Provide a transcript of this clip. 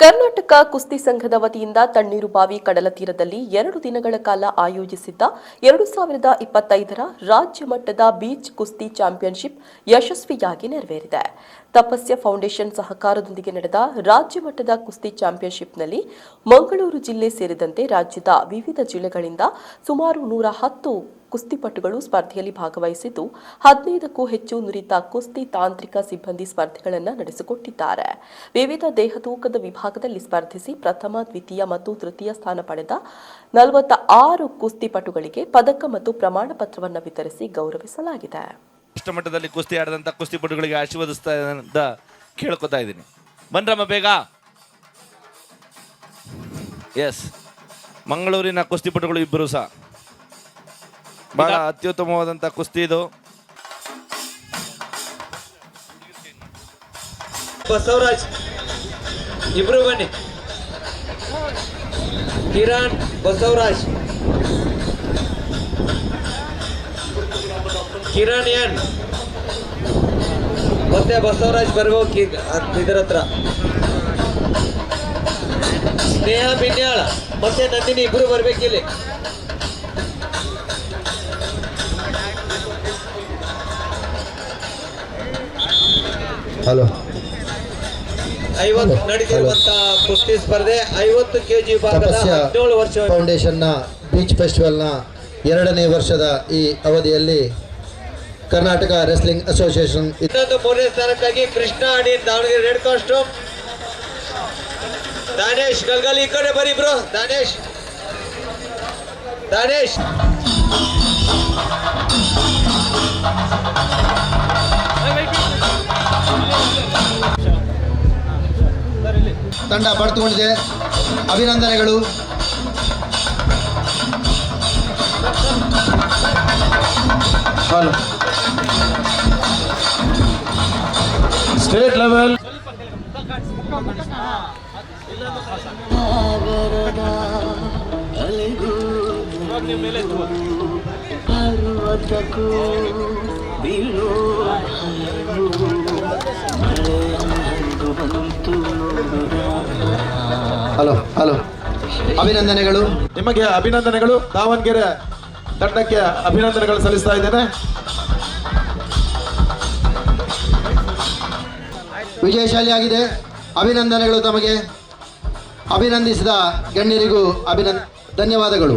ಕರ್ನಾಟಕ ಕುಸ್ತಿ ಸಂಘದ ವತಿಯಿಂದ ತಣ್ಣೀರುಬಾವಿ ಕಡಲ ತೀರದಲ್ಲಿ ಎರಡು ದಿನಗಳ ಕಾಲ ಆಯೋಜಿಸಿದ್ದ ಎರಡು ಸಾವಿರದ ಇಪ್ಪತ್ತೈದರ ರಾಜ್ಯ ಮಟ್ಟದ ಬೀಚ್ ಕುಸ್ತಿ ಚಾಂಪಿಯನ್ಶಿಪ್ ಯಶಸ್ವಿಯಾಗಿ ನೆರವೇರಿದೆ. ತಪಸ್ಯ ಫೌಂಡೇಶನ್ ಸಹಕಾರದೊಂದಿಗೆ ನಡೆದ ರಾಜ್ಯ ಮಟ್ಟದ ಕುಸ್ತಿ ಚಾಂಪಿಯನ್ಶಿಪ್ನಲ್ಲಿ ಮಂಗಳೂರು ಜಿಲ್ಲೆ ಸೇರಿದಂತೆ ರಾಜ್ಯದ ವಿವಿಧ ಜಿಲ್ಲೆಗಳಿಂದ ಸುಮಾರು ನೂರ ಹತ್ತು ಕುಸ್ತಿಪಟುಗಳು ಸ್ಪರ್ಧೆಯಲ್ಲಿ ಭಾಗವಹಿಸಿದ್ದು, ಹದಿನೈದಕ್ಕೂ ಹೆಚ್ಚು ನುರಿತ ಕುಸ್ತಿ ತಾಂತ್ರಿಕ ಸಿಬ್ಬಂದಿ ಸ್ಪರ್ಧೆಗಳನ್ನು ನಡೆಸಿಕೊಟ್ಟಿದ್ದಾರೆ. ವಿವಿಧ ದೇಹ ತೂಕದ ವಿಭಾಗದಲ್ಲಿ ಸ್ಪರ್ಧಿಸಿ ಪ್ರಥಮ, ದ್ವಿತೀಯ ಮತ್ತು ತೃತೀಯ ಸ್ಥಾನ ಪಡೆದ ನಲವತ್ತ ಆರು ಕುಸ್ತಿಪಟುಗಳಿಗೆ ಪದಕ ಮತ್ತು ಪ್ರಮಾಣ ಪತ್ರವನ್ನು ವಿತರಿಸಿ ಗೌರವಿಸಲಾಗಿದೆ. ರಾಷ್ಟ್ರ ಮಟ್ಟದಲ್ಲಿ ಕುಸ್ತಿ ಆಡಿದಂಥ ಕುಸ್ತಿಪಟುಗಳಿಗೆ ಆಶೀರ್ವದಿಸ್ತಾ ಅಂತ ಕೇಳ್ಕೊತಾ ಇದ್ದೀನಿ. ಬನ್ರಮ್ಮ ಬೇಗ. ಎಸ್ ಮಂಗಳೂರಿನ ಕುಸ್ತಿಪಟುಗಳು ಇಬ್ಬರು ಸಹ. ಬಹಳ ಅತ್ಯುತ್ತಮವಾದಂಥ ಕುಸ್ತಿ ಇದು. ಬಸವರಾಜ್ ಇಬ್ರು ಬನ್ನಿ. ಕಿರಣ್ ಬಸವರಾಜ್. ಕಿರಣ್ ಎನ್ ಮತ್ತೆ ಬಸವರಾಜ್ ಬರ್ಬೇಕು ಇದ್ರ ಹತ್ರ. ಸ್ನೇಹ ಬಿನ್ಯಾಳ ಮತ್ತೆ ನಂದಿನಿ ಇಬ್ರು ಬರ್ಬೇಕಿಲ್ಲಿ ಹಲೋ. ಐವತ್ತು ನಡೆದಿರುವಂತ ಕುಸ್ತಿ ಸ್ಪರ್ಧೆ ಐವತ್ತು ಕೆಜಿ ಭಾಗದ ಹದಿನೇಳು ವರ್ಷ ಫೌಂಡೇಶನ್ನ ಬೀಚ್ ಫೆಸ್ಟಿವಲ್ನ ಎರಡನೇ ವರ್ಷದ ಈ ಅವಧಿಯಲ್ಲಿ ಕರ್ನಾಟಕ ರೆಸ್ಲಿಂಗ್ ಅಸೋಸಿಯೇಷನ್. ಇನ್ನೊಂದು ಮೂರನೇ ಸ್ಥಾನಕ್ಕಾಗಿ ಕೃಷ್ಣ ಅಡಿ ದಾವಣಗೆರೆ ರೆಡ್ ಕಾಸ್ಟು ದಾನೇಶ್ ಗಲ್ಗಲ್ ಈ ಕಡೆ ಬರೀ ಬ್ರೋ. ದಾನೇಶ್. ದಾನೇಶ್. ತಂಡ ಪಡೆದುಕೊಂಡಿದೆ. ಅಭಿನಂದನೆಗಳು. Hello. State level. Hello hello. ಅಭಿನಂದನೆಗಳು. ನಿಮಗೆ ಅಭಿನಂದನೆಗಳು. ದಾವಣಗೆರೆ ತಂಡಕ್ಕೆ ಅಭಿನಂದನೆಗಳು ಸಲ್ಲಿಸ್ತಾ ಇದ್ದೇನೆ. ವಿಜಯಶಾಲಿಯಾಗಿದೆ. ಅಭಿನಂದನೆಗಳು ತಮಗೆ. ಅಭಿನಂದಿಸಿದ ಗಣ್ಯರಿಗೂ ಅಭಿನಂದ ಧನ್ಯವಾದಗಳು.